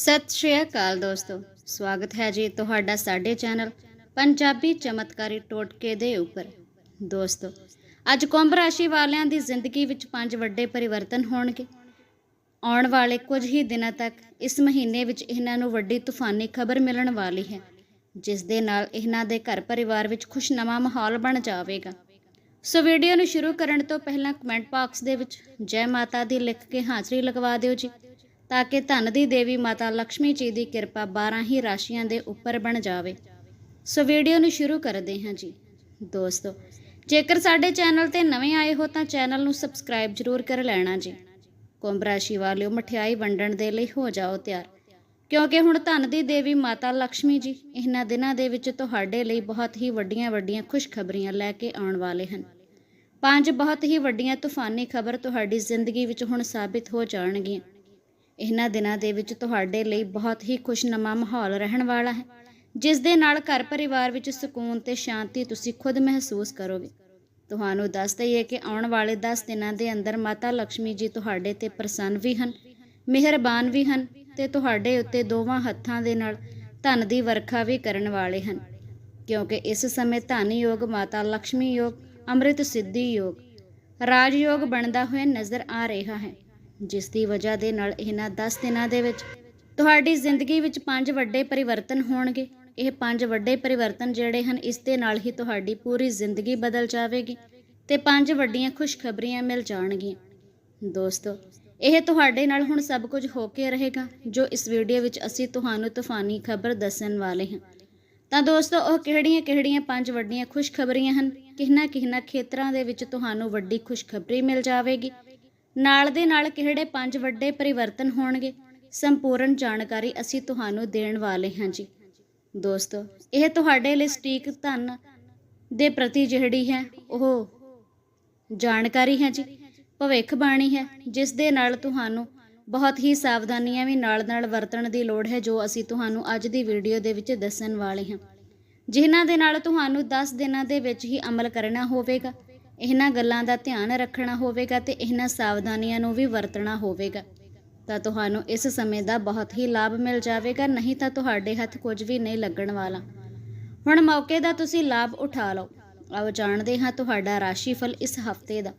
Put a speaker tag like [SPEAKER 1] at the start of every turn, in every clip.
[SPEAKER 1] ਸਤਿ ਸ਼੍ਰੀ ਅਕਾਲ ਦੋਸਤੋ। ਸਵਾਗਤ ਹੈ ਜੀ ਤੁਹਾਡਾ ਸਾਡੇ ਚੈਨਲ ਪੰਜਾਬੀ ਚਮਤਕਾਰੀ ਟੋਟਕੇ ਦੇ ਉੱਪਰ। ਦੋਸਤੋ, ਅੱਜ ਕੁੰਭ ਰਾਸ਼ੀ ਵਾਲਿਆਂ ਦੀ ਜ਼ਿੰਦਗੀ ਵਿੱਚ ਪੰਜ ਵੱਡੇ ਪਰਿਵਰਤਨ ਹੋਣਗੇ। ਆਉਣ ਵਾਲੇ ਕੁਝ ਹੀ ਦਿਨਾਂ ਤੱਕ ਇਸ ਮਹੀਨੇ ਵਿੱਚ ਇਹਨਾਂ ਨੂੰ ਵੱਡੀ ਤੂਫਾਨੀ ਖਬਰ ਮਿਲਣ ਵਾਲੀ ਹੈ, ਜਿਸ ਦੇ ਨਾਲ ਇਹਨਾਂ ਦੇ ਘਰ ਪਰਿਵਾਰ ਵਿੱਚ ਖੁਸ਼ਨਮਾ ਮਾਹੌਲ ਬਣ ਜਾਵੇਗਾ। ਸੋ ਵੀਡੀਓ ਨੂੰ ਸ਼ੁਰੂ ਕਰਨ ਤੋਂ ਪਹਿਲਾਂ ਕਮੈਂਟ ਬਾਕਸ ਦੇ ਵਿੱਚ ਜੈ ਮਾਤਾ ਦੀ ਲਿਖ ਕੇ ਹਾਜ਼ਰੀ ਲਗਵਾ ਦਿਓ ਜੀ। ਤਾਂ ਕਿ ਧਨ ਦੀ ਦੇਵੀ ਮਾਤਾ ਲక్ష్ਮੀ ਜੀ ਦੀ ਕਿਰਪਾ 12 ਹੀ ਰਾਸ਼ੀਆਂ ਦੇ ਉੱਪਰ ਬਣ ਜਾਵੇ। ਸੋ ਵੀਡੀਓ ਨੂੰ ਸ਼ੁਰੂ ਕਰਦੇ ਹਾਂ ਜੀ। ਦੋਸਤੋ, ਜੇਕਰ ਸਾਡੇ ਚੈਨਲ ਤੇ ਨਵੇਂ ਆਏ ਹੋ ਤਾਂ ਚੈਨਲ ਨੂੰ ਸਬਸਕ੍ਰਾਈਬ ਜ਼ਰੂਰ ਕਰ ਲੈਣਾ ਜੀ। ਕੁੰਭ ਰਾਸ਼ੀ ਵਾਲਿਓ, ਮਠਿਆਈ ਵੰਡਣ ਦੇ ਲਈ ਹੋ ਜਾਓ ਤਿਆਰ। ਕਿਉਂਕਿ ਹੁਣ ਧਨ ਦੀ ਦੇਵੀ ਮਾਤਾ ਲక్ష్ਮੀ ਜੀ ਇਹਨਾਂ ਦਿਨਾਂ ਦੇ ਵਿੱਚ ਤੁਹਾਡੇ ਲਈ ਬਹੁਤ ਹੀ ਵੱਡੀਆਂ ਵੱਡੀਆਂ ਖੁਸ਼ਖਬਰੀਆਂ ਲੈ ਕੇ ਆਉਣ ਵਾਲੇ ਹਨ। ਪੰਜ ਬਹੁਤ ਹੀ ਵੱਡੀਆਂ ਤੂਫਾਨੀ ਖਬਰ ਤੁਹਾਡੀ ਜ਼ਿੰਦਗੀ ਵਿੱਚ ਹੁਣ ਸਾਬਿਤ ਹੋ ਜਾਣਗੀਆਂ। ਇਹਨਾਂ ਦਿਨਾਂ ਦੇ ਵਿੱਚ ਤੁਹਾਡੇ ਲਈ ਬਹੁਤ ਹੀ ਖੁਸ਼ਨਮਾ ਮਾਹੌਲ ਰਹਿਣ ਵਾਲਾ ਹੈ। ਜਿਸ ਦੇ ਨਾਲ ਘਰ ਪਰਿਵਾਰ ਵਿੱਚ ਸਕੂਨ ਤੇ ਸ਼ਾਂਤੀ ਤੁਸੀਂ ਖੁਦ ਮਹਿਸੂਸ ਕਰੋਗੇ। ਤੁਹਾਨੂੰ ਦੱਸ ਦਈਏ ਕਿ ਆਉਣ ਵਾਲੇ 10 ਦਿਨਾਂ ਦੇ ਅੰਦਰ ਮਾਤਾ ਲక్ష్ਮੀ ਜੀ ਤੁਹਾਡੇ ਤੇ ਪ੍ਰਸੰਨ ਵੀ ਹਨ, ਮਿਹਰਬਾਨ ਵੀ ਹਨ ਤੇ ਤੁਹਾਡੇ ਉੱਤੇ ਦੋਵਾਂ ਹੱਥਾਂ ਦੇ ਨਾਲ ਧਨ ਦੀ ਵਰਖਾ ਵੀ ਕਰਨ ਵਾਲੇ ਹਨ। ਕਿਉਂਕਿ ਇਸ ਸਮੇਂ ਧਨ ਯੋਗ, ਮਾਤਾ ਲక్ష్ਮੀ ਯੋਗ, ਅੰਮ੍ਰਿਤ ਸਿੱਧੀ ਯੋਗ, ਰਾਜ ਯੋਗ ਬਣਦਾ ਹੋਇਆ ਨਜ਼ਰ ਆ ਰਿਹਾ ਹੈ। ਜਿਸ ਦੀ ਵਜ੍ਹਾ ਦੇ ਨਾਲ ਇਹਨਾਂ 10 ਦਿਨਾਂ ਦੇ ਵਿੱਚ ਤੁਹਾਡੀ ਜ਼ਿੰਦਗੀ ਵਿੱਚ ਪੰਜ ਵੱਡੇ ਪਰਿਵਰਤਨ ਹੋਣਗੇ। ਇਹ ਪੰਜ ਵੱਡੇ ਪਰਿਵਰਤਨ ਜਿਹੜੇ ਹਨ, ਇਸ ਦੇ ਨਾਲ ਹੀ ਤੁਹਾਡੀ ਪੂਰੀ ਜ਼ਿੰਦਗੀ ਬਦਲ ਜਾਵੇਗੀ ਤੇ ਪੰਜ ਵੱਡੀਆਂ ਖੁਸ਼ਖਬਰੀਆਂ ਮਿਲ ਜਾਣਗੀਆਂ। ਦੋਸਤੋ, ਇਹ ਤੁਹਾਡੇ ਨਾਲ ਹੁਣ ਸਭ ਕੁਝ ਹੋ ਕੇ ਰਹੇਗਾ, ਜੋ ਇਸ ਵੀਡੀਓ ਵਿੱਚ ਅਸੀਂ ਤੁਹਾਨੂੰ ਤੂਫਾਨੀ ਖਬਰ ਦੱਸਣ ਵਾਲੇ ਹਾਂ। ਤਾਂ ਦੋਸਤੋ, ਉਹ ਕਿਹੜੀਆਂ-ਕਿਹੜੀਆਂ ਪੰਜ ਵੱਡੀਆਂ ਖੁਸ਼ਖਬਰੀਆਂ ਹਨ? ਕਿਹਨਾਂ ਕਿਹਨਾਂ ਖੇਤਰਾਂ ਦੇ ਵਿੱਚ ਤੁਹਾਨੂੰ ਵੱਡੀ ਖੁਸ਼ਖਬਰੀ ਮਿਲ ਜਾਵੇਗੀ? ਨਾਲ ਦੇ ਨਾਲ ਕਿਹੜੇ ਪੰਜ ਵੱਡੇ ਪਰਿਵਰਤਨ ਹੋਣਗੇ? ਸੰਪੂਰਨ ਜਾਣਕਾਰੀ ਅਸੀਂ ਤੁਹਾਨੂੰ ਦੇਣ ਵਾਲੇ ਹਾਂ ਜੀ। ਦੋਸਤੋ, ਇਹ ਤੁਹਾਡੇ ਲਈ ਸਟੀਕ ਧਨ ਦੇ ਪ੍ਰਤੀ ਜਿਹੜੀ ਹੈ, ਉਹ ਜਾਣਕਾਰੀ ਹੈ ਜੀ। ਭਵਿੱਖ ਬਾਣੀ ਹੈ, ਜਿਸ ਦੇ ਨਾਲ ਤੁਹਾਨੂੰ ਬਹੁਤ ਹੀ ਸਾਵਧਾਨੀਆਂ ਵੀ ਨਾਲ-ਨਾਲ ਵਰਤਣ ਦੀ ਲੋੜ ਹੈ, ਜੋ ਅਸੀਂ ਤੁਹਾਨੂੰ ਅੱਜ ਦੀ ਵੀਡੀਓ ਦੇ ਵਿੱਚ ਦੱਸਣ ਵਾਲੇ ਹਾਂ। ਜਿਨ੍ਹਾਂ ਦੇ ਨਾਲ ਤੁਹਾਨੂੰ 10 ਦਿਨਾਂ ਦੇ ਵਿੱਚ ਹੀ ਅਮਲ ਕਰਨਾ ਹੋਵੇਗਾ ਇਹਨਾਂ ਗੱਲਾਂ ਦਾ ਧਿਆਨ ਰੱਖਣਾ ਹੋਵੇਗਾ ਤੇ ਇਹਨਾਂ ਸਾਵਧਾਨੀਆਂ ਨੂੰ ਵੀ ਵਰਤਣਾ ਹੋਵੇਗਾ। ਤਾਂ ਤੁਹਾਨੂੰ ਇਸ ਸਮੇਂ ਦਾ ਬਹੁਤ ਹੀ ਲਾਭ ਮਿਲ ਜਾਵੇਗਾ, ਨਹੀਂ ਤਾਂ ਤੁਹਾਡੇ ਹੱਥ ਕੁਝ ਵੀ ਨਹੀਂ ਲੱਗਣ ਵਾਲਾ। ਹੁਣ ਮੌਕੇ ਦਾ ਤੁਸੀਂ ਲਾਭ ਉਠਾ ਲਓ। ਆਓ ਜਾਣਦੇ ਹਾਂ ਤੁਹਾਡਾ ਰਾਸ਼ੀਫਲ ਇਸ ਹਫ਼ਤੇ ਦਾ।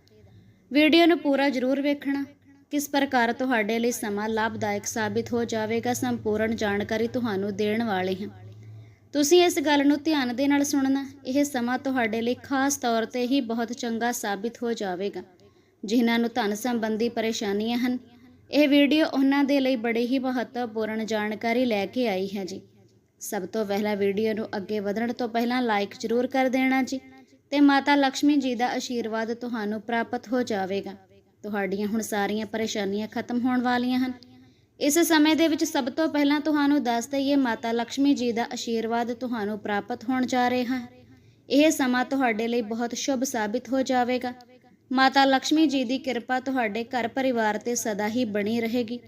[SPEAKER 1] ਵੀਡੀਓ ਨੂੰ ਪੂਰਾ ਜ਼ਰੂਰ ਵੇਖਣਾ। ਕਿਸ ਪ੍ਰਕਾਰ ਤੁਹਾਡੇ ਲਈ ਸਮਾਂ ਲਾਭਦਾਇਕ ਸਾਬਿਤ ਹੋ ਜਾਵੇਗਾ, ਸੰਪੂਰਨ ਜਾਣਕਾਰੀ ਤੁਹਾਨੂੰ ਦੇਣ ਵਾਲੇ ਹਾਂ। ਤੁਸੀਂ ਇਸ ਗੱਲ ਨੂੰ ਧਿਆਨ ਦੇ ਨਾਲ ਸੁਣਨਾ, ਇਹ ਸਮਾਂ ਤੁਹਾਡੇ ਲਈ ਖਾਸ ਤੌਰ ਤੇ ਹੀ ਬਹੁਤ ਚੰਗਾ ਸਾਬਿਤ ਹੋ ਜਾਵੇਗਾ। ਜਿਨ੍ਹਾਂ ਨੂੰ ਧਨ ਸੰਬੰਧੀ ਪਰੇਸ਼ਾਨੀਆਂ ਹਨ, ਇਹ ਵੀਡੀਓ ਉਹਨਾਂ ਦੇ ਲਈ ਬੜੀ ਹੀ ਮਹੱਤਵਪੂਰਨ ਜਾਣਕਾਰੀ ਲੈ ਕੇ ਆਈ ਹੈ ਜੀ। ਸਭ ਤੋਂ ਪਹਿਲਾਂ ਵੀਡੀਓ ਨੂੰ ਅੱਗੇ ਵਧਣ ਤੋਂ ਪਹਿਲਾਂ ਲਾਈਕ ਜ਼ਰੂਰ ਕਰ ਦੇਣਾ ਜੀ ਤੇ ਮਾਤਾ ਲక్ష్ਮੀ ਜੀ ਦਾ ਆਸ਼ੀਰਵਾਦ ਤੁਹਾਨੂੰ ਪ੍ਰਾਪਤ ਹੋ ਜਾਵੇਗਾ। ਤੁਹਾਡੀਆਂ ਹੁਣ ਸਾਰੀਆਂ ਪਰੇਸ਼ਾਨੀਆਂ ਖਤਮ ਹੋਣ ਵਾਲੀਆਂ ਹਨ। ਇਸ ਸਮੇਂ ਦੇ ਵਿੱਚ ਸਭ ਤੋਂ ਪਹਿਲਾਂ ਤੁਹਾਨੂੰ ਦੱਸ ਦਈਏ, ਮਾਤਾ ਲక్ష్ਮੀ ਜੀ ਦਾ ਆਸ਼ੀਰਵਾਦ ਤੁਹਾਨੂੰ ਪ੍ਰਾਪਤ ਹੋਣ ਜਾ ਰਿਹਾ ਹੈ। ਇਹ ਸਮਾਂ ਤੁਹਾਡੇ ਲਈ ਬਹੁਤ ਸ਼ੁਭ ਸਾਬਿਤ ਹੋ ਜਾਵੇਗਾ। ਮਾਤਾ ਲక్ష్ਮੀ ਜੀ ਦੀ ਕਿਰਪਾ ਤੁਹਾਡੇ ਘਰ ਪਰਿਵਾਰ ਤੇ ਸਦਾ ਹੀ ਬਣੀ ਰਹੇਗੀ।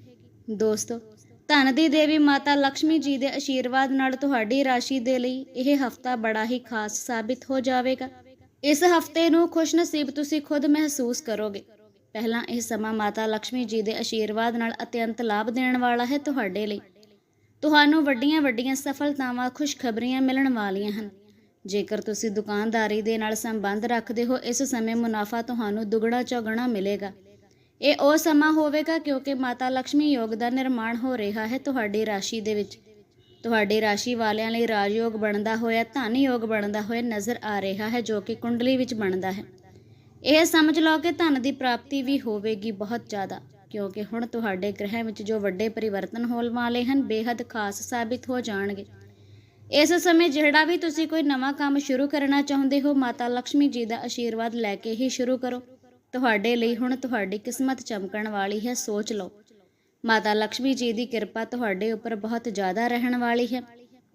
[SPEAKER 1] ਦੋਸਤੋ ਧਨ ਦੀ ਦੇਵੀ ਮਾਤਾ ਲక్ష్ਮੀ ਜੀ ਦੇ ਆਸ਼ੀਰਵਾਦ ਨਾਲ ਤੁਹਾਡੀ ਰਾਸ਼ੀ ਦੇ ਲਈ ਇਹ ਹਫਤਾ ਬੜਾ ਹੀ ਖਾਸ ਸਾਬਿਤ ਹੋ ਜਾਵੇਗਾ। ਇਸ ਹਫ਼ਤੇ ਨੂੰ ਖੁਸ਼ਨਸੀਬ ਤੁਸੀਂ ਖੁਦ ਮਹਿਸੂਸ ਕਰੋਗੇ। ਪਹਿਲਾਂ ਇਹ ਸਮਾਂ ਮਾਤਾ ਲక్ష్ਮੀ ਜੀ ਦੇ ਆਸ਼ੀਰਵਾਦ ਨਾਲ ਅਤਿਅੰਤ ਲਾਭ ਦੇਣ ਵਾਲਾ ਹੈ ਤੁਹਾਡੇ ਲਈ। ਤੁਹਾਨੂੰ ਵੱਡੀਆਂ-ਵੱਡੀਆਂ ਸਫਲਤਾਵਾਂ, ਖੁਸ਼ਖਬਰੀਆਂ ਮਿਲਣ ਵਾਲੀਆਂ ਹਨ। ਜੇਕਰ ਤੁਸੀਂ ਦੁਕਾਨਦਾਰੀ ਦੇ ਨਾਲ ਸੰਬੰਧ ਰੱਖਦੇ ਹੋ, ਇਸ ਸਮੇਂ ਮੁਨਾਫਾ ਤੁਹਾਨੂੰ ਦੁੱਗਣਾ ਚੌਗਣਾ ਮਿਲੇਗਾ। ਇਹ ਉਹ ਸਮਾਂ ਹੋਵੇਗਾ ਕਿਉਂਕਿ ਮਾਤਾ ਲక్ష్ਮੀ ਯੋਗ ਦਾ ਨਿਰਮਾਣ ਹੋ ਰਿਹਾ ਹੈ ਤੁਹਾਡੀ ਰਾਸ਼ੀ ਦੇ ਵਿੱਚ। ਤੁਹਾਡੀ ਰਾਸ਼ੀ ਵਾਲਿਆਂ ਲਈ ਰਾਜਯੋਗ ਬਣਦਾ ਹੋਇਆ, ਧਨ ਯੋਗ ਬਣਦਾ ਹੋਇਆ ਨਜ਼ਰ ਆ ਰਿਹਾ ਹੈ ਜੋ ਕਿ ਕੁੰਡਲੀ ਵਿੱਚ ਬਣਦਾ ਹੈ। ਇਹ ਸਮਝ ਲਓ ਕਿ ਧਨ ਦੀ ਪ੍ਰਾਪਤੀ ਵੀ ਹੋਵੇਗੀ ਬਹੁਤ ਜ਼ਿਆਦਾ, ਕਿਉਂਕਿ ਹੁਣ ਤੁਹਾਡੇ ਗ੍ਰਹਿ ਵਿੱਚ ਜੋ ਵੱਡੇ ਪਰਿਵਰਤਨ ਹੋਣ ਵਾਲੇ ਹਨ ਬੇहद ਖਾਸ ਸਾਬਿਤ ਹੋ ਜਾਣਗੇ। ਇਸ ਸਮੇਂ ਜਿਹੜਾ ਵੀ ਤੁਸੀਂ ਕੋਈ ਨਵਾਂ ਕੰਮ ਸ਼ੁਰੂ ਕਰਨਾ ਚਾਹੁੰਦੇ ਹੋ, ਮਾਤਾ ਲక్ష్ਮੀ ਜੀ ਦਾ ਆਸ਼ੀਰਵਾਦ ਲੈ ਕੇ ਹੀ ਸ਼ੁਰੂ ਕਰੋ। ਤੁਹਾਡੇ ਲਈ ਹੁਣ ਤੁਹਾਡੀ ਕਿਸਮਤ ਚਮਕਣ ਵਾਲੀ ਹੈ, ਸੋਚ ਲਓ। ਮਾਤਾ ਲక్ష్ਮੀ ਜੀ ਦੀ ਕਿਰਪਾ ਤੁਹਾਡੇ ਉੱਪਰ ਬਹੁਤ ਜ਼ਿਆਦਾ ਰਹਿਣ ਵਾਲੀ ਹੈ।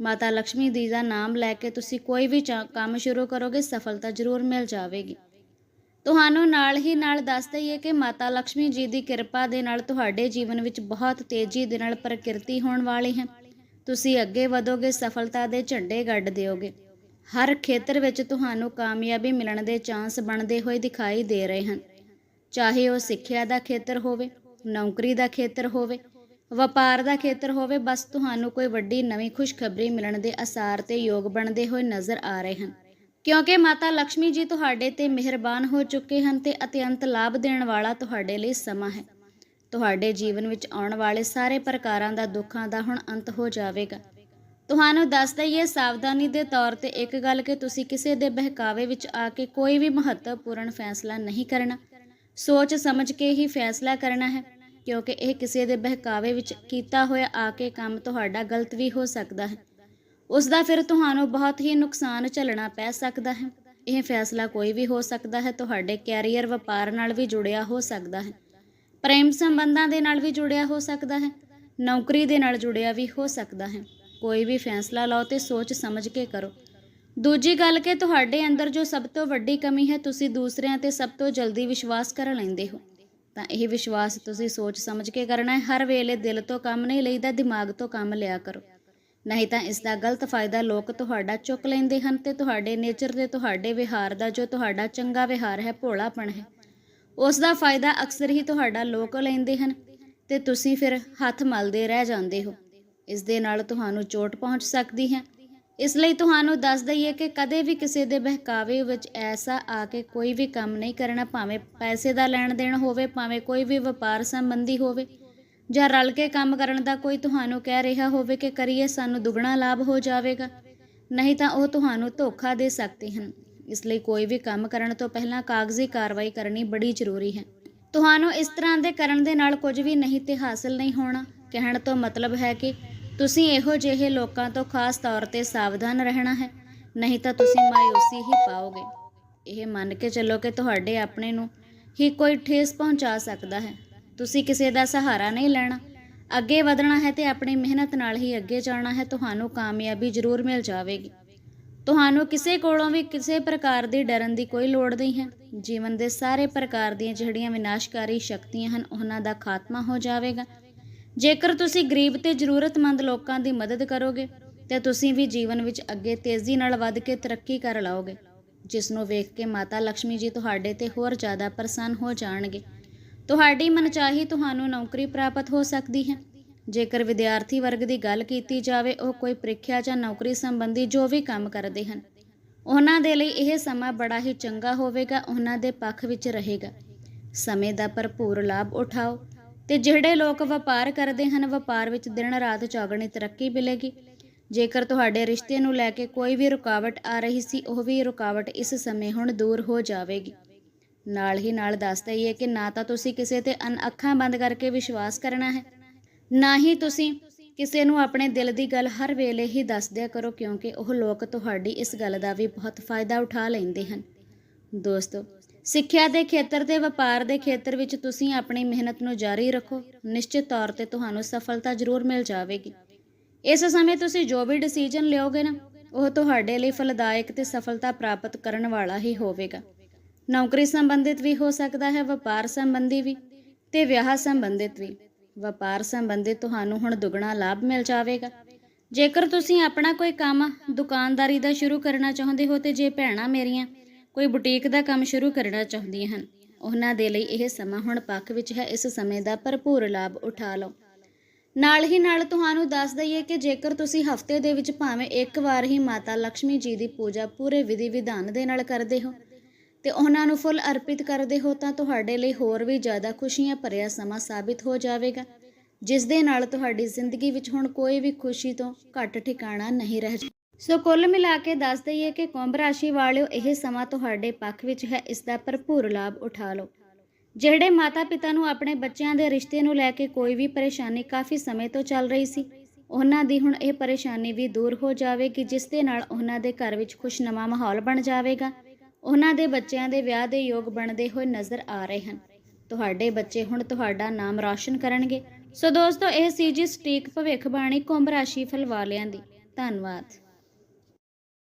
[SPEAKER 1] ਮਾਤਾ ਲక్ష్ਮੀ ਦੀ ਦਾ ਨਾਮ ਲੈ ਕੇ ਤੁਸੀਂ ਕੋਈ ਵੀ ਕੰਮ ਸ਼ੁਰੂ ਕਰੋਗੇ, ਸਫਲਤਾ ਜ਼ਰੂਰ ਮਿਲ ਜਾਵੇਗੀ। ਤੁਹਾਨੂੰ ਨਾਲ ਹੀ ਨਾਲ ਦੱਸ ਦਈਏ ਕਿ ਮਾਤਾ ਲక్ష్ਮੀ ਜੀ ਦੀ ਕਿਰਪਾ ਦੇ ਨਾਲ ਤੁਹਾਡੇ ਜੀਵਨ ਵਿੱਚ ਬਹੁਤ ਤੇਜ਼ੀ ਦੇ ਨਾਲ ਪ੍ਰਕਿਰਤੀ ਹੋਣ ਵਾਲੀ ਹੈ। ਤੁਸੀਂ ਅੱਗੇ ਵਧੋਗੇ, ਸਫਲਤਾ ਦੇ ਝੰਡੇ ਗੱਡ ਦਿਓਗੇ। ਹਰ ਖੇਤਰ ਵਿੱਚ ਤੁਹਾਨੂੰ ਕਾਮਯਾਬੀ ਮਿਲਣ ਦੇ ਚਾਂਸ ਬਣਦੇ ਹੋਏ ਦਿਖਾਈ ਦੇ ਰਹੇ ਹਨ। ਚਾਹੇ ਉਹ ਸਿੱਖਿਆ ਦਾ ਖੇਤਰ ਹੋਵੇ, ਨੌਕਰੀ ਦਾ ਖੇਤਰ ਹੋਵੇ, ਵਪਾਰ ਦਾ ਖੇਤਰ ਹੋਵੇ, ਬਸ ਤੁਹਾਨੂੰ ਕੋਈ ਵੱਡੀ ਨਵੀਂ ਖੁਸ਼ਖਬਰੀ ਮਿਲਣ ਦੇ ਅਸਾਰ ਤੇ ਯੋਗ ਬਣਦੇ ਹੋਏ ਨਜ਼ਰ ਆ ਰਹੇ ਹਨ। ਕਿਉਂਕਿ ਮਾਤਾ ਲక్ష్ਮੀ ਜੀ ਤੁਹਾਡੇ ਤੇ ਮਿਹਰਬਾਨ ਹੋ ਚੁੱਕੇ ਹਨ ਤੇ ਅਤਿਅੰਤ ਲਾਭ ਦੇਣ ਵਾਲਾ ਤੁਹਾਡੇ ਲਈ ਸਮਾਂ ਹੈ। ਤੁਹਾਡੇ ਜੀਵਨ ਵਿੱਚ ਆਉਣ ਵਾਲੇ ਸਾਰੇ ਪ੍ਰਕਾਰਾਂ ਦਾ, ਦੁੱਖਾਂ ਦਾ ਹੁਣ ਅੰਤ ਹੋ ਜਾਵੇਗਾ। ਤੁਹਾਨੂੰ ਦੱਸ ਦਈਏ ਸਾਵਧਾਨੀ ਦੇ ਤੌਰ ਤੇ ਇੱਕ ਗੱਲ ਕਿ ਤੁਸੀਂ ਕਿਸੇ ਦੇ ਬਹਿਕਾਵੇ ਵਿੱਚ ਆ ਕੇ ਕੋਈ ਵੀ ਮਹੱਤਵਪੂਰਨ ਫੈਸਲਾ ਨਹੀਂ ਕਰਨਾ। ਸੋਚ ਸਮਝ ਕੇ ਹੀ ਫੈਸਲਾ ਕਰਨਾ ਹੈ, ਕਿਉਂਕਿ ਇਹ ਕਿਸੇ ਦੇ ਬਹਿਕਾਵੇ ਵਿੱਚ ਕੀਤਾ ਹੋਇਆ ਆ ਕੇ ਕੰਮ ਤੁਹਾਡਾ ਗਲਤ ਵੀ ਹੋ ਸਕਦਾ ਹੈ। ਉਸ ਦਾ ਫਿਰ ਤੁਹਾਨੂੰ ਬਹੁਤ ਹੀ ਨੁਕਸਾਨ ਝੱਲਣਾ ਪੈ ਸਕਦਾ ਹੈ। ਇਹ ਫੈਸਲਾ ਕੋਈ ਵੀ ਹੋ ਸਕਦਾ ਹੈ, ਤੁਹਾਡੇ ਕੈਰੀਅਰ ਵਪਾਰ ਨਾਲ ਵੀ ਜੁੜਿਆ ਹੋ ਸਕਦਾ ਹੈ। ਪ੍ਰੇਮ ਸੰਬੰਧਾਂ ਦੇ ਨਾਲ ਵੀ ਜੁੜਿਆ ਹੋ ਸਕਦਾ ਹੈ। ਨੌਕਰੀ ਦੇ ਨਾਲ ਜੁੜਿਆ ਵੀ ਹੋ ਸਕਦਾ ਹੈ। ਕੋਈ ਵੀ ਫੈਸਲਾ ਲਓ ਤੇ ਸੋਚ ਸਮਝ ਕੇ ਕਰੋ। ਦੂਜੀ ਗੱਲ ਕਿ ਤੁਹਾਡੇ ਅੰਦਰ ਜੋ ਸਭ ਤੋਂ ਵੱਡੀ ਕਮੀ ਹੈ, ਤੁਸੀਂ ਦੂਸਰਿਆਂ ਤੇ ਸਭ ਤੋਂ ਜਲਦੀ ਵਿਸ਼ਵਾਸ ਕਰ ਲੈਂਦੇ ਹੋ। ਤਾਂ ਇਹ ਵਿਸ਼ਵਾਸ ਤੁਸੀਂ ਸੋਚ ਸਮਝ ਕੇ ਕਰਨਾ ਹੈ। ਹਰ ਵੇਲੇ ਦਿਲ ਤੋਂ ਕੰਮ ਨਹੀਂ ਲਈਦਾ, ਦਿਮਾਗ ਤੋਂ ਕੰਮ ਲਿਆ ਕਰੋ। ਨਹੀਂ ਤਾਂ ਇਸ ਦਾ ਗਲਤ ਫਾਇਦਾ ਲੋਕ ਤੁਹਾਡਾ ਚੁੱਕ ਲੈਂਦੇ ਹਨ ਤੇ ਤੁਹਾਡੇ ਨੇਚਰ ਤੇ ਤੁਹਾਡੇ ਵਿਹਾਰ ਦਾ ਜੋ ਤੁਹਾਡਾ ਚੰਗਾ ਵਿਹਾਰ ਹੈ, ਭੋਲਾਪਣ ਹੈ। ਉਸ ਦਾ ਫਾਇਦਾ ਅਕਸਰ ਹੀ ਤੁਹਾਡਾ ਲੋਕ ਲੈਂਦੇ ਹਨ ਤੇ ਤੁਸੀਂ ਫਿਰ ਹੱਥ ਮਲਦੇ ਰਹਿ ਜਾਂਦੇ ਹੋ। ਇਸ ਦੇ ਨਾਲ ਤੁਹਾਨੂੰ ਚੋਟ ਪਹੁੰਚ ਸਕਦੀ ਹੈ। ਇਸ ਲਈ ਤੁਹਾਨੂੰ ਦੱਸ ਦਈਏ ਕਿ ਕਦੇ ਵੀ ਕਿਸੇ ਦੇ ਬਹਿਕਾਵੇ ਵਿੱਚ ਐਸਾ ਆ ਕੇ ਕੋਈ ਵੀ ਕੰਮ ਨਹੀਂ ਕਰਨਾ, ਭਾਵੇਂ ਪੈਸੇ ਦਾ ਲੈਣ ਦੇਣ ਹੋਵੇ, ਭਾਵੇਂ ਕੋਈ ਵੀ ਵਪਾਰ ਸੰਬੰਧੀ ਹੋਵੇ। ਜਾਂ ਰਲ ਕੇ ਕੰਮ ਕਰਨ ਦਾ ਕੋਈ ਤੁਹਾਨੂੰ ਕਹਿ ਰਿਹਾ ਹੋਵੇ ਕਿ ਕਰੀਏ, ਸਾਨੂੰ ਦੁੱਗਣਾ ਲਾਭ ਹੋ ਜਾਵੇਗਾ। ਨਹੀਂ ਤਾਂ ਉਹ ਤੁਹਾਨੂੰ ਧੋਖਾ ਦੇ ਸਕਦੇ ਹਨ। ਇਸ ਲਈ ਕੋਈ ਵੀ ਕੰਮ ਕਰਨ ਤੋਂ ਪਹਿਲਾਂ ਕਾਗਜ਼ੀ ਕਾਰਵਾਈ ਕਰਨੀ ਬੜੀ ਜ਼ਰੂਰੀ ਹੈ। ਤੁਹਾਨੂੰ ਇਸ ਤਰ੍ਹਾਂ ਦੇ ਕਰਨ ਦੇ ਨਾਲ ਕੁਝ ਵੀ ਨਹੀਂ ਤੇ ਹਾਸਲ ਨਹੀਂ ਹੋਣਾ। ਕਹਿਣ ਤੋਂ ਮਤਲਬ ਹੈ ਕਿ ਤੁਸੀਂ ਇਹੋ ਜਿਹੇ ਲੋਕਾਂ ਤੋਂ ਖਾਸ ਤੌਰ ਤੇ ਸਾਵਧਾਨ ਰਹਿਣਾ ਹੈ। ਨਹੀਂ ਤਾਂ ਤੁਸੀਂ ਮਾਇੂਸੀ ਹੀ ਪਾਓਗੇ। ਇਹ ਮੰਨ ਕੇ ਚੱਲੋ ਕਿ ਤੁਹਾਡੇ ਆਪਣੇ ਨੂੰ ਹੀ ਕੋਈ ਠੇਸ ਪਹੁੰਚਾ ਸਕਦਾ ਹੈ। ਤੁਸੀਂ ਕਿਸੇ ਦਾ ਸਹਾਰਾ ਨਹੀਂ ਲੈਣਾ। ਅੱਗੇ ਵਧਣਾ ਹੈ ਤੇ ਆਪਣੀ ਮਿਹਨਤ ਨਾਲ ਹੀ ਅੱਗੇ ਜਾਣਾ ਹੈ, ਤੁਹਾਨੂੰ ਕਾਮਯਾਬੀ ਜ਼ਰੂਰ ਮਿਲ ਜਾਵੇਗੀ। ਤੁਹਾਨੂੰ ਕਿਸੇ ਕੋਲੋਂ ਵੀ ਕਿਸੇ ਪ੍ਰਕਾਰ ਦੀ ਡਰਨ ਦੀ ਕੋਈ ਲੋੜ ਨਹੀਂ ਹੈ। ਜੀਵਨ ਦੇ ਸਾਰੇ ਪ੍ਰਕਾਰ ਦੀਆਂ ਜਿਹੜੀਆਂ ਵਿਨਾਸ਼ਕਾਰੀ ਸ਼ਕਤੀਆਂ ਹਨ, ਉਹਨਾਂ ਦਾ ਖਾਤਮਾ ਹੋ ਜਾਵੇਗਾ। ਜੇਕਰ ਤੁਸੀਂ ਗਰੀਬ ਤੇ ਜ਼ਰੂਰਤਮੰਦ ਲੋਕਾਂ ਦੀ ਮਦਦ ਕਰੋਗੇ, ਤੇ ਤੁਸੀਂ ਵੀ ਜੀਵਨ ਵਿੱਚ ਅੱਗੇ ਤੇਜ਼ੀ ਨਾਲ ਵੱਧ ਕੇ ਤਰੱਕੀ ਕਰ ਲਾਓਗੇ, ਜਿਸ ਨੂੰ ਵੇਖ ਕੇ ਮਾਤਾ ਲక్ష్ਮੀ ਜੀ ਤੁਹਾਡੇ ਤੇ ਹੋਰ ਜ਼ਿਆਦਾ ਪ੍ਰਸੰਨ ਹੋ ਜਾਣਗੇ। ਤੁਹਾਡੀ ਮਨਚਾਹੀ ਤੁਹਾਨੂੰ ਨੌਕਰੀ ਪ੍ਰਾਪਤ ਹੋ ਸਕਦੀ ਹੈ। ਜੇਕਰ ਵਿਦਿਆਰਥੀ ਵਰਗ ਦੀ ਗੱਲ ਕੀਤੀ ਜਾਵੇ, ਉਹ ਕੋਈ ਪ੍ਰੀਖਿਆ ਜਾਂ ਨੌਕਰੀ ਸੰਬੰਧੀ ਜੋ ਵੀ ਕੰਮ ਕਰਦੇ ਹਨ। ਉਹਨਾਂ ਦੇ ਲਈ ਇਹ ਸਮਾਂ ਬੜਾ ਹੀ ਚੰਗਾ ਹੋਵੇਗਾ, ਉਹਨਾਂ ਦੇ ਪੱਖ ਵਿੱਚ ਰਹੇਗਾ। ਸਮੇਂ ਦਾ ਭਰਪੂਰ ਲਾਭ ਉਠਾਓ ਤੇ ਜਿਹੜੇ ਲੋਕ ਵਪਾਰ ਕਰਦੇ ਹਨ, ਵਪਾਰ ਵਿੱਚ ਦਿਨ ਰਾਤ ਚੌਗਣੀ ਤਰੱਕੀ ਮਿਲੇਗੀ। ਜੇਕਰ ਤੁਹਾਡੇ ਰਿਸ਼ਤੇ ਨੂੰ ਲੈ ਕੇ ਕੋਈ ਵੀ ਰੁਕਾਵਟ ਆ ਰਹੀ ਸੀ, ਉਹ ਵੀ ਰੁਕਾਵਟ ਇਸ ਸਮੇਂ ਹੁਣ ਦੂਰ ਹੋ ਜਾਵੇਗੀ। ਨਾਲ ਹੀ ਨਾਲ ਦੱਸ ਦਈਏ ਕਿ ਨਾ ਤਾਂ ਤੁਸੀਂ ਕਿਸੇ ਤੇ ਅਨ ਅੱਖਾਂ ਬੰਦ ਕਰਕੇ ਵਿਸ਼ਵਾਸ ਕਰਨਾ ਹੈ, ਨਾ ਹੀ ਤੁਸੀਂ ਕਿਸੇ ਨੂੰ ਆਪਣੇ ਦਿਲ ਦੀ ਗੱਲ ਹਰ ਵੇਲੇ ਹੀ ਦੱਸ ਦਿਆ ਕਰੋ, ਕਿਉਂਕਿ ਉਹ ਲੋਕ ਤੁਹਾਡੀ ਇਸ ਗੱਲ ਦਾ ਵੀ ਬਹੁਤ ਫਾਇਦਾ ਉਠਾ ਲੈਂਦੇ ਹਨ। ਦੋਸਤੋ, ਸਿੱਖਿਆ ਦੇ ਖੇਤਰ ਤੇ ਵਪਾਰ ਦੇ ਖੇਤਰ ਵਿੱਚ ਤੁਸੀਂ ਆਪਣੀ ਮਿਹਨਤ ਨੂੰ ਜਾਰੀ ਰੱਖੋ। ਨਿਸ਼ਚਿਤ ਤੌਰ ਤੇ ਤੁਹਾਨੂੰ ਸਫਲਤਾ ਜ਼ਰੂਰ ਮਿਲ ਜਾਵੇਗੀ। ਇਸ ਸਮੇਂ ਤੁਸੀਂ ਜੋ ਵੀ ਡਿਸੀਜਨ ਲਿਓਗੇ ਨਾ, ਉਹ ਤੁਹਾਡੇ ਲਈ ਫਲਦਾਇਕ ਤੇ ਸਫਲਤਾ ਪ੍ਰਾਪਤ ਕਰਨ ਵਾਲਾ ਹੀ ਹੋਵੇਗਾ। ਨੌਕਰੀ ਸੰਬੰਧਿਤ ਵੀ ਹੋ ਸਕਦਾ ਹੈ, ਵਪਾਰ ਸੰਬੰਧੀ ਵੀ ਤੇ ਵਿਆਹ ਸੰਬੰਧਿਤ ਵੀ। ਵਪਾਰ ਸੰਬੰਧਿਤ ਤੁਹਾਨੂੰ ਹੁਣ ਦੁੱਗਣਾ ਲਾਭ ਮਿਲ ਜਾਵੇਗਾ। ਜੇਕਰ ਤੁਸੀਂ ਆਪਣਾ ਕੋਈ ਕੰਮ ਦੁਕਾਨਦਾਰੀ ਦਾ ਸ਼ੁਰੂ ਕਰਨਾ ਚਾਹੁੰਦੇ ਹੋ ਤੇ ਜੇ ਭੈਣਾਂ ਮੇਰੀਆਂ ਕੋਈ ਬੁਟੀਕ ਦਾ ਕੰਮ ਸ਼ੁਰੂ ਕਰਨਾ ਚਾਹੁੰਦੀਆਂ ਹਨ, ਉਹਨਾਂ ਦੇ ਲਈ ਇਹ ਸਮਾਂ ਹੁਣ ਪੱਖ ਵਿੱਚ ਹੈ, ਇਸ ਸਮੇਂ ਦਾ ਭਰਪੂਰ ਲਾਭ ਉਠਾ ਲਓ। ਨਾਲ ਹੀ ਨਾਲ ਤੁਹਾਨੂੰ ਦੱਸ ਦਈਏ ਕਿ ਜੇਕਰ ਤੁਸੀਂ ਹਫ਼ਤੇ ਦੇ ਵਿੱਚ ਭਾਵੇਂ ਇੱਕ ਵਾਰ ਹੀ ਮਾਤਾ ਲక్ష్ਮੀ ਜੀ ਦੀ ਪੂਜਾ ਪੂਰੇ ਵਿਧੀ ਵਿਧਾਨ ਦੇ ਨਾਲ ਕਰਦੇ ਹੋ ਤੇ ਉਹਨਾਂ ਨੂੰ ਫੁੱਲ ਅਰਪਿਤ ਕਰਦੇ ਹੋ ਤਾਂ ਤੁਹਾਡੇ ਲਈ ਹੋਰ ਵੀ ਜ਼ਿਆਦਾ ਖੁਸ਼ੀਆਂ ਭਰਿਆ ਸਮਾਂ ਸਾਬਿਤ ਹੋ ਜਾਵੇਗਾ, ਜਿਸ ਦੇ ਨਾਲ ਤੁਹਾਡੀ ਜ਼ਿੰਦਗੀ ਵਿੱਚ ਹੁਣ ਕੋਈ ਵੀ ਖੁਸ਼ੀ ਤੋਂ ਘੱਟ ਠਿਕਾਣਾ ਨਹੀਂ ਰਹਿ ਜਾ- ਸੋ ਕੁੱਲ ਮਿਲਾ ਕੇ ਦੱਸ ਦਈਏ ਕਿ ਕੁੰਭ ਰਾਸ਼ੀ ਵਾਲਿਓ, ਇਹ ਸਮਾਂ ਤੁਹਾਡੇ ਪੱਖ ਵਿੱਚ ਹੈ, ਇਸ ਦਾ ਭਰਪੂਰ ਲਾਭ ਉਠਾ ਲਓ। ਜਿਹੜੇ ਮਾਤਾ-ਪਿਤਾ ਨੂੰ ਆਪਣੇ ਬੱਚਿਆਂ ਦੇ ਰਿਸ਼ਤੇ ਨੂੰ ਲੈ ਕੇ ਕੋਈ ਵੀ ਪਰੇਸ਼ਾਨੀ ਕਾਫੀ ਸਮੇਂ ਤੋਂ ਚੱਲ ਰਹੀ ਸੀ, ਉਹਨਾਂ ਦੀ ਹੁਣ ਇਹ ਪਰੇਸ਼ਾਨੀ ਵੀ ਦੂਰ ਹੋ ਜਾਵੇਗੀ, ਜਿਸ ਦੇ ਨਾਲ ਉਹਨਾਂ ਦੇ ਘਰ ਵਿੱਚ ਖੁਸ਼ਨਮਾ ਮਾਹੌਲ ਬਣ ਜਾਵੇਗਾ। ਉਹਨਾਂ ਦੇ ਬੱਚਿਆਂ ਦੇ ਵਿਆਹ ਦੇ ਯੋਗ ਬਣਦੇ ਹੋਏ ਨਜ਼ਰ ਆ ਰਹੇ ਹਨ। ਤੁਹਾਡੇ ਬੱਚੇ ਹੁਣ ਤੁਹਾਡਾ ਨਾਮ ਰੌਸ਼ਨ ਕਰਨਗੇ। ਸੋ ਦੋਸਤੋ, ਇਹ ਸੀ ਜੀ ਸਟੀਕ ਭਵਿੱਖਬਾਣੀ ਕੁੰਭ ਰਾਸ਼ੀ ਫਲ ਵਾਲਿਆਂ ਦੀ। ਧੰਨਵਾਦ।